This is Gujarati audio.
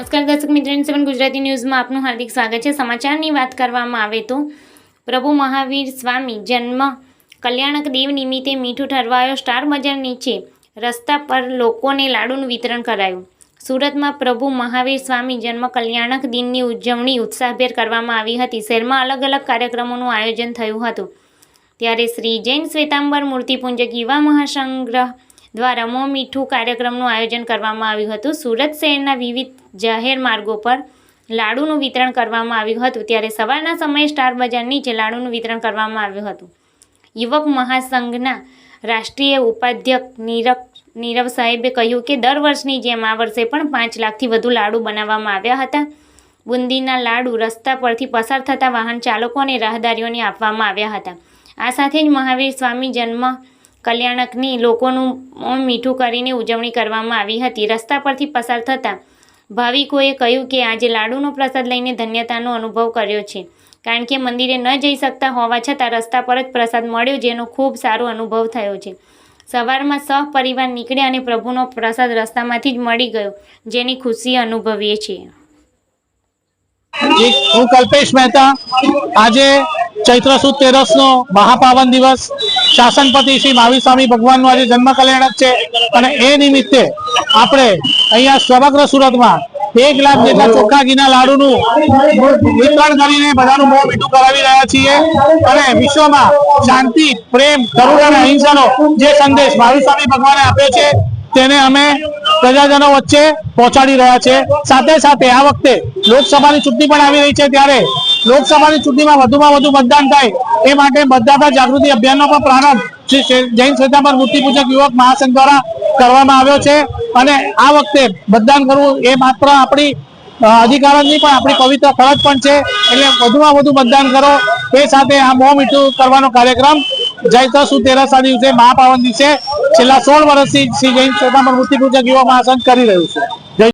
દર્શક મિત્રો સેવન ગુજરાતી ન્યૂઝમાં આપનું હાર્દિક સ્વાગત છે. સમાચારની વાત કરવામાં આવે તો પ્રભુ મહાવીર સ્વામી જન્મ કલ્યાણક દેવ નિમિત્તે મીઠું ઠરવાયો. સ્ટાર બજાર નીચે રસ્તા પર લોકોને લાડુનું વિતરણ કરાયું. સુરતમાં પ્રભુ મહાવીર સ્વામી જન્મ કલ્યાણક દિનની ઉજવણી ઉત્સાહભેર કરવામાં આવી હતી. શહેરમાં અલગ અલગ કાર્યક્રમોનું આયોજન થયું હતું. ત્યારે શ્રી જૈન શ્વેતાંબર મૂર્તિપુંજક યુવા મહાસંગ્રહ દ્વારા મો મીઠું કાર્યક્રમનું આયોજન કરવામાં આવ્યું હતું. સુરત શહેરના વિવિધ જાહેર માર્ગો પર લાડુનું વિતરણ કરવામાં આવ્યું હતું. ત્યારે સવારના સમયે સ્ટાર બજાર નીચે લાડુનું વિતરણ કરવામાં આવ્યું હતું. યુવક મહાસંઘના રાષ્ટ્રીય ઉપાધ્યક્ષ નીરક, નીરવ સાહેબે કહ્યું કે દર વર્ષની જેમ આ વર્ષે પણ પાંચ લાખથી વધુ લાડુ બનાવવામાં આવ્યા હતા. બુંદીના લાડુ રસ્તા પરથી પસાર થતા વાહન ચાલકો અને રાહદારીઓને આપવામાં આવ્યા હતા. આ સાથે જ મહાવીર સ્વામી જન્મ કલ્યાણકની લોકોનું મીઠું કરીને ઉજવણી કરવામાં આવી હતી. રસ્તા પરથી પસાર થતાં ભાવિકોએ કહ્યું કે આજે લાડુનો પ્રસાદ લઈને ધન્યતાનો અનુભવ કર્યો છે. કારણ કે મંદિરે ન જઈ શકતા હોવા છતાં રસ્તા પર જ પ્રસાદ મળ્યો જેનો ખૂબ સારો અનુભવ થયો છે. સવારમાં સહપરિવાર નીકળ્યા અને પ્રભુનો પ્રસાદ રસ્તામાંથી જ મળી ગયો, જેની ખુશી અનુભવીએ છીએ. હું કલ્પેશ મહેતા. આજે ચૈત્ર સુદ તેરસનો મહાપાવન દિવસ. શાસનપતિ શ્રી મહાવીર સ્વામી ભગવાનનો આજે જન્મ કલ્યાણક છે. અને એ નિમિત્તે આપણે અહીંયા સમગ્ર સુરતમાં એક લાખ જેટલા ચોખ્ખા ઘીના લાડુનું વિતરણ કરીને બધાનું મોં મીઠું કરાવી રહ્યા છીએ. અને વિશ્વમાં શાંતિ, પ્રેમ, કરુણા અને અહિંસાનો જે સંદેશ મહાવીર સ્વામી ભગવાને આપ્યો છે, તેને અમે પ્રજાજનો વચ્ચે પહોંચાડી રહ્યા છે સાથે સાથે આ વખતે લોકસભાની ચૂંટણી પણ આવી રહી છે ત્યારે લોકસભાની ચૂંટણીમાં વધુમાં વધુ મતદાન થાય એ માટે મતદાતા જાગૃતિ અભિયાનનો પણ પ્રારંભ જૈન શ્વેતાંબર મૂર્તિપૂજક યુવક મહાસંઘ દ્વારા કરવામાં આવ્યો છે. અને આ વખતે મતદાન કરવું એ માત્ર આપણી અ, અધિકાર જ પણ આપણી પવિત્ર ફરજ પણ છે. એટલે વધુમાં વધુ મતદાન કરો. એ સાથે આ મોં મીઠું કરવાનો કાર્યક્રમ જૈત્ર સુદ તેરસા દિવસે મહાપાવન દિવસે છેલ્લા સોળ વર્ષથી શ્રી જૈન શ્વેતાંબર મૂર્તિ પૂજક યુવક મહાસંઘ કરી રહ્યું છે.